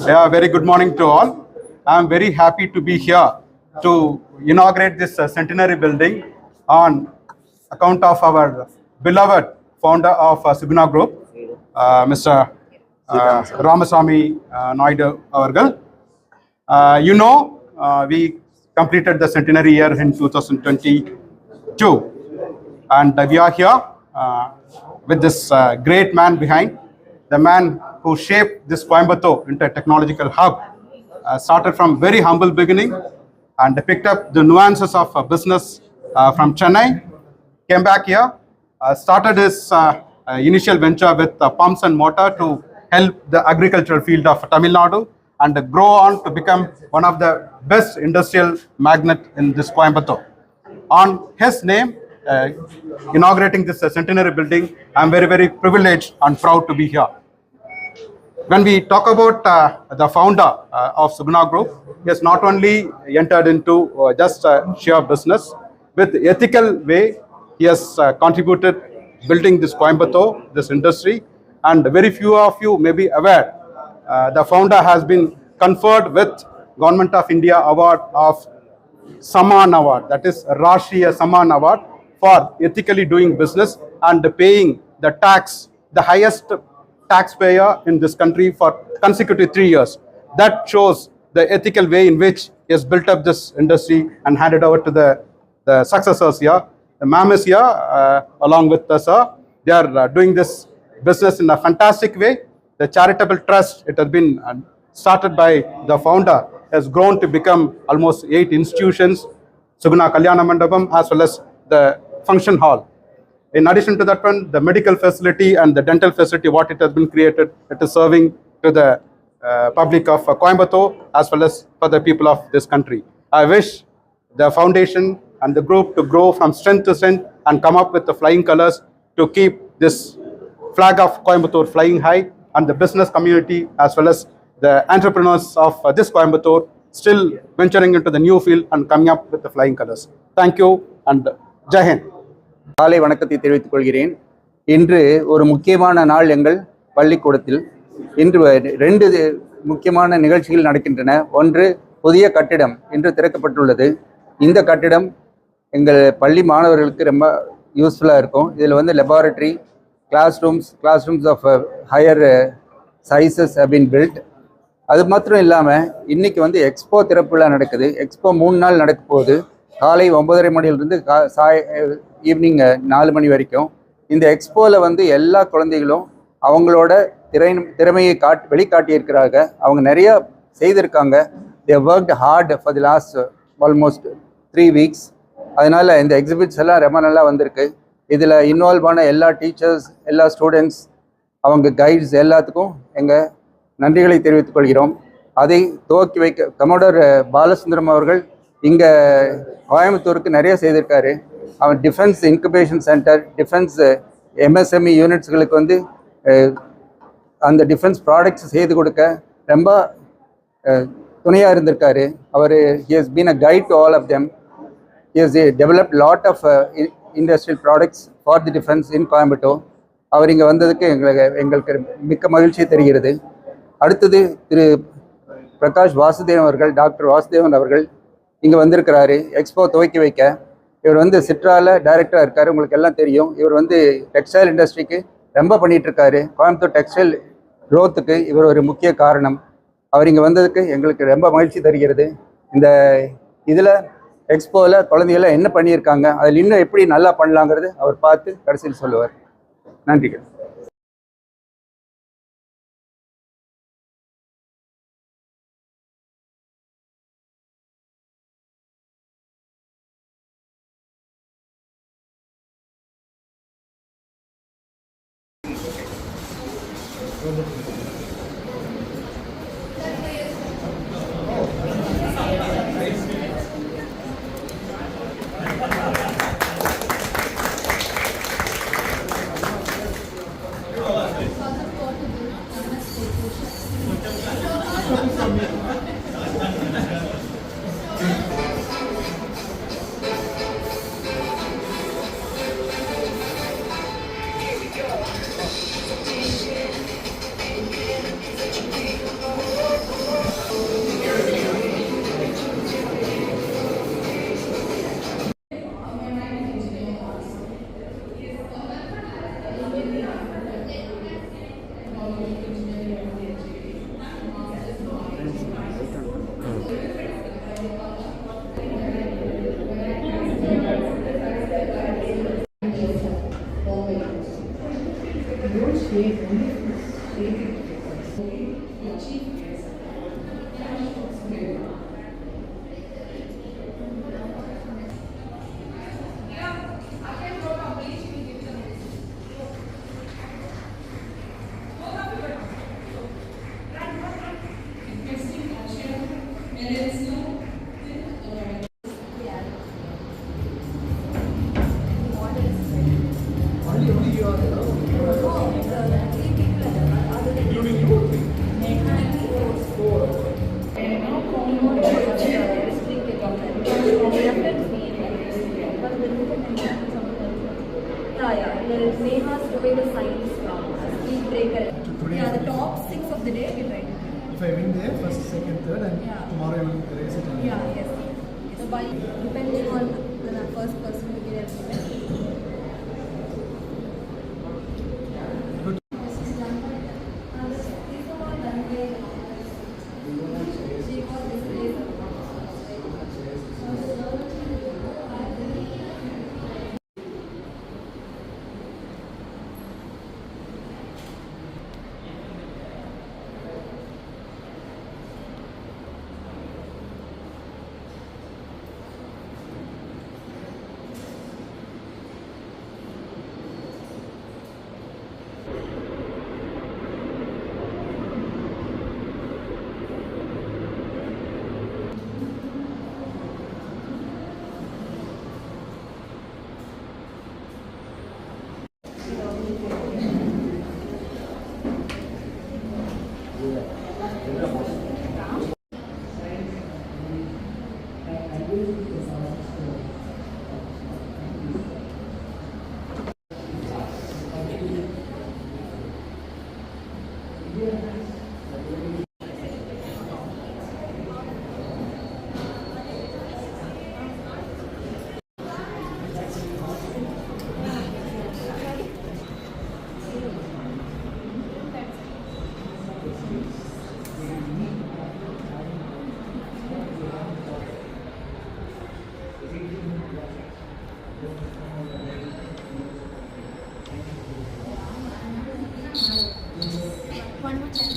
Yeah, very good morning to all. I'm very happy to be here to inaugurate this uh, centenary building on account of our beloved founder of uh, Group, uh, Mr. Uh, Ramaswamy uh, Naidu Avargal. Uh, you know, uh, we completed the centenary year in 2022 and we are here uh, with this uh, great man behind, the man who shaped this Coimbatore into a technological hub. Uh, started from very humble beginning and picked up the nuances of uh, business uh, from Chennai, came back here, uh, started his uh, uh, initial venture with uh, pumps and motor to help the agricultural field of Tamil Nadu and grow on to become one of the best industrial magnate in this Coimbatore on his name, uh, inaugurating this uh, centenary building. I'm very, very privileged and proud to be here. When we talk about uh, the founder uh, of Suguna Group, he has not only entered into uh, just uh, sheer business, with ethical way, he has uh, contributed building this Coimbatore, this industry, and very few of you may be aware, uh, the founder has been conferred with Government of India Award of Saman Award, that is Rashtriya Saman Award for ethically doing business and paying the tax, the highest taxpayer in this country for consecutive three years. That shows the ethical way in which he has built up this industry and handed over to the, the successors here. The ma'am is here uh, along with the sir. They are uh, doing this business in a fantastic way. The charitable trust, it has been uh, started by the founder, has grown to become almost eight institutions, Suguna Kalyana Mandapam, as well as the function hall. In addition to that one, the medical facility and the dental facility, what it has been created, it is serving to the uh, public of uh, Coimbatore as well as for the people of this country. I wish the foundation and the group to grow from strength to strength and come up with the flying colors to keep this flag of Coimbatore flying high and the business community as well as the entrepreneurs of uh, this Coimbatore still venturing into the new field and coming up with the flying colors. Thank you and Jai Hind. காலை வணக்கத்தை தெரிவித்துக் கொள்கிறேன். இன்று ஒரு முக்கியமான நாள் எங்கள் பள்ளிக்கூடத்தில். இன்று ரெண்டு முக்கியமான நிகழ்ச்சிகள் நடக்கின்றன. ஒன்று புதிய கட்டிடம் இன்று திறக்கப்பட்டுள்ளது. இந்த கட்டிடம் எங்கள் பள்ளி மாணவர்களுக்கு ரொம்ப யூஸ்ஃபுல்லாக இருக்கும். இதில் வந்து laboratory class rooms class rooms of higher sizes have built அது மாத்திரம் இல்லாமல் இன்றைக்கி வந்து எக்ஸ்போ திறப்பு விழா நடக்குது. எக்ஸ்போ மூணு நாள் நடக்க போகுது. காலை ஒன்பதரை மணியிலிருந்து கா சாய் ஈவினிங் நாலு மணி வரைக்கும். இந்த எக்ஸ்போவில் வந்து எல்லா குழந்தைகளும் அவங்களோட திறை திறமையை காட் வெளிக்காட்டியிருக்கிறாங்க. அவங்க நிறைய செய்திருக்காங்க. They work hard for the last almost three weeks அதனால் இந்த எக்ஸிபிட்ஸ் எல்லாம் ரொம்ப நல்லா வந்திருக்கு. இதில் இன்வால்வ் ஆன எல்லா டீச்சர்ஸ் எல்லா ஸ்டூடெண்ட்ஸ் அவங்க கைட்ஸ் எல்லாத்துக்கும் எங்கள் நன்றிகளை தெரிவித்துக் கொள்கிறோம். அதை துவக்கி வைக்க கமோடர் பாலசுந்தரம் அவர்கள் இங்கே கோயம்புத்தூருக்கு நிறைய செய்திருக்காரு. அவன் defence incubation centre defence MSME யூனிட்ஸ்களுக்கு வந்து eh, அந்த டிஃபென்ஸ் ப்ராடக்ட்ஸ் செய்து கொடுக்க ரொம்ப eh, துணையாக இருந்திருக்காரு. அவர் he has been a guide to all of them he has uh, lot of of uh, eh, i- industrial products for the அவர் இங்கே வந்ததுக்கு எங்களுக்கு எங்களுக்கு மிக்க மகிழ்ச்சி தெரிகிறது. அடுத்தது திரு பிரகாஷ் வாசுதேவன் அவர்கள் டாக்டர் வாசுதேவன் அவர்கள் இங்கே வந்திருக்கிறாரு. எக்ஸ்போ துவக்கி வைக்க. இவர் வந்து சிட்ராவில் டைரக்டராக இருக்கார். உங்களுக்கு எல்லாம் தெரியும். இவர் வந்து டெக்ஸ்டைல் இண்டஸ்ட்ரிக்கு ரொம்ப பண்ணிகிட்ருக்காரு கோயம்புத்தூர் டெக்ஸ்டைல் க்ரோத்துக்கு இவர் ஒரு முக்கிய காரணம். அவர் இங்கே வந்ததுக்கு எங்களுக்கு ரொம்ப மகிழ்ச்சி தருகிறது. இந்த இதில் எக்ஸ்போவில் குழந்தைகள்லாம் என்ன பண்ணியிருக்காங்க? அதில் இன்னும் எப்படி நல்லா பண்ணலாங்கிறது அவர் பார்த்து கடைசியில் சொல்லுவார். நன்றிகள். 예, 우. Yeah, yeah. There is Neha's doing the science uh, speed breaker. Yeah, the top six of the day we to. If I win there, first, second, third, and Yeah. tomorrow I will raise it. Yeah, yes. So by depending on the first person to get everything. One more time.